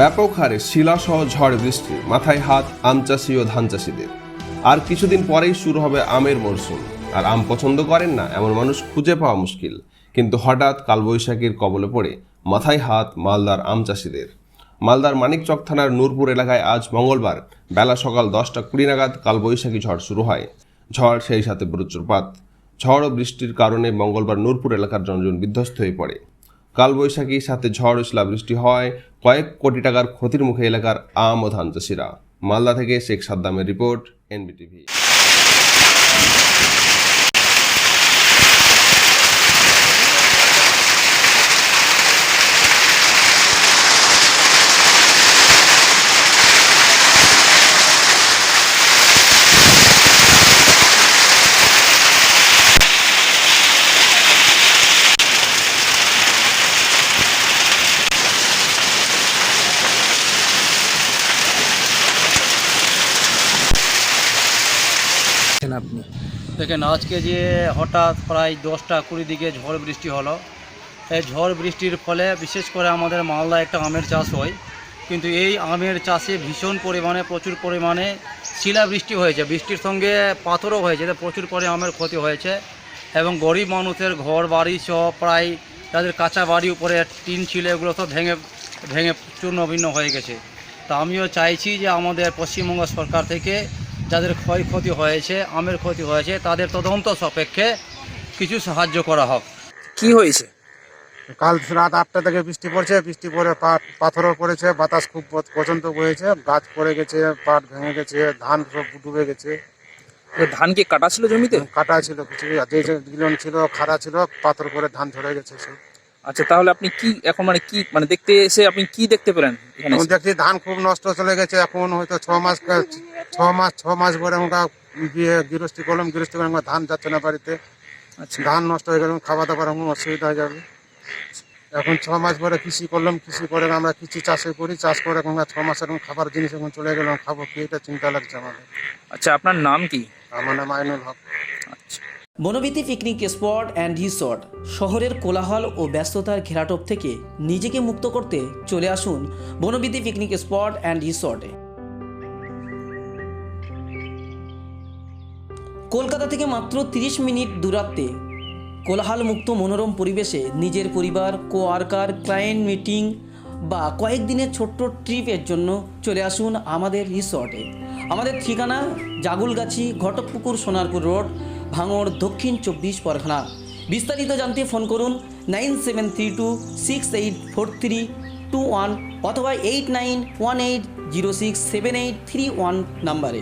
ব্যাপক হারে শিলাসহ ঝড় বৃষ্টি, মাথায় হাত আম চাষি ও ধান চাষিদের আর কিছুদিন পরেই শুরু হবে আমের মরশুম। আর আম পছন্দ করেন না, এমন মানুষ খুঁজে পাওয়া মুশকিল। কিন্তু হঠাৎ কালবৈশাখীর কবলে পড়ে মাথায় হাত মালদার আম চাষিদের মালদার মানিকচক থানার নূরপুর এলাকায় আজ মঙ্গলবার বেলা সকাল দশটা কুড়ি নাগাদ কালবৈশাখী ঝড় শুরু হয়। ঝড় সেই সাথে বজ্রপাত। ঝড় ও বৃষ্টির কারণে মঙ্গলবার নূরপুর এলাকার জনজন বিধ্বস্ত হয়ে পড়ে। কালবৈশাখীর সাথে ঝড়, শিলাবৃষ্টি হয়। কয়েক কোটি টাকার ক্ষতির মুখে এলাকার আম ও ধান চাষিরা। মালদা থেকে শেখ সাদ্দামের রিপোর্ট, এনবিটিভি। আছেন আপনি। দেখেন, আজকে যে হঠাৎ প্রায় দশটা কুড়ি দিকে ঝড় বৃষ্টি হলো, এই ঝড় বৃষ্টির ফলে বিশেষ করে আমাদের মালদা একটা আমের চাষ হয়। কিন্তু এই আমের চাষে ভীষণ পরিমাণে, প্রচুর পরিমাণে শিলা বৃষ্টি হয়েছে। বৃষ্টির সঙ্গে পাথরও হয়েছে প্রচুর পরিমাণে আমের ক্ষতি হয়েছে। এবং গরিব মানুষের ঘর বাড়ি সব প্রায় তাদের কাঁচা বাড়ি উপরে টিন ছিল, এগুলো সব ভেঙে ভেঙে চূর্ণ ভিন্ন হয়ে গেছে। তা আমিও চাইছি যে আমাদের পশ্চিমবঙ্গ সরকার থেকে ক্ষয়ক্ষতি হয়েছে আমের ক্ষতি হয়েছে তাদের তদন্ত সাপেক্ষে কিছু সাহায্য করা হোক। কি হয়েছে? কাল রাত আটটা থেকে বৃষ্টি পড়ছে বৃষ্টি পড়ে পাট পাথরও পড়েছে বাতাস খুব প- পর্যন্ত বয়েছে গাছ পড়ে গেছে পাট ভেঙে গেছে ধান সব ডুবে গেছে। ধান কি কাটা ছিল জমিতে? কাটা ছিল কিছু যে ছিল খাড়া ছিল পাথর করে ধান ঝরে গেছে সব। আচ্ছা তাহলে আপনি কি এখন মানে কি মানে দেখতে এসে আপনি কি দেখতে পেলেন এখানে? এখন দেখছি ধান খুব নষ্ট চলে গেছে এখন হয়তো ছ মাস ছ মাস ছ মাস পরে আমরা গিয়ে গৃহস্থী করলাম গৃহস্থী করে আমরা ধান যাচ্ছে না বাড়িতে। আচ্ছা। ধান নষ্ট হয়ে গেলে খাওয়া দাওয়ার এখন অসুবিধা হয়ে যাবে। এখন ছ মাস পরে কৃষি করলাম কৃষি করে আমরা কৃষি চাষে করি চাষ করে এখন ছ মাস এখন খাবার জিনিস এখন চলে গেলাম খাব কি এটা চিন্তা লাগছে আমাদের। আচ্ছা আপনার নাম কি? আমার নাম আইনুল হক। আচ্ছা। বনবিতি পিকনিক স্পট অ্যান্ড রিসর্ট শহরের কোলাহল ও ব্যস্ততার ঘেরাটোপ থেকে নিজেকে মুক্ত করতে চলে আসুন বনবিতি পিকনিক স্পট অ্যান্ড রিসর্টে কলকাতা থেকে মাত্র 30 মিনিট দূরত্বে কোলাহল মুক্ত মনোরম পরিবেশে নিজের পরিবার কোয়ার্কার ক্লায়েন্ট মিটিং বা কয়েকদিনের ছোট্ট ট্রিপের জন্য চলে আসুন আমাদের রিসর্টে আমাদের ঠিকানা জাগুলগাছি, ঘটকপুকুর, সোনারপুর রোড ভাঙড়, দক্ষিণ চব্বিশ পরগনা। বিস্তারিত জানতে ফোন করুন nine seven three two six eight four three two one অথবা eight nine one eight zero six seven eight three one নাম্বারে।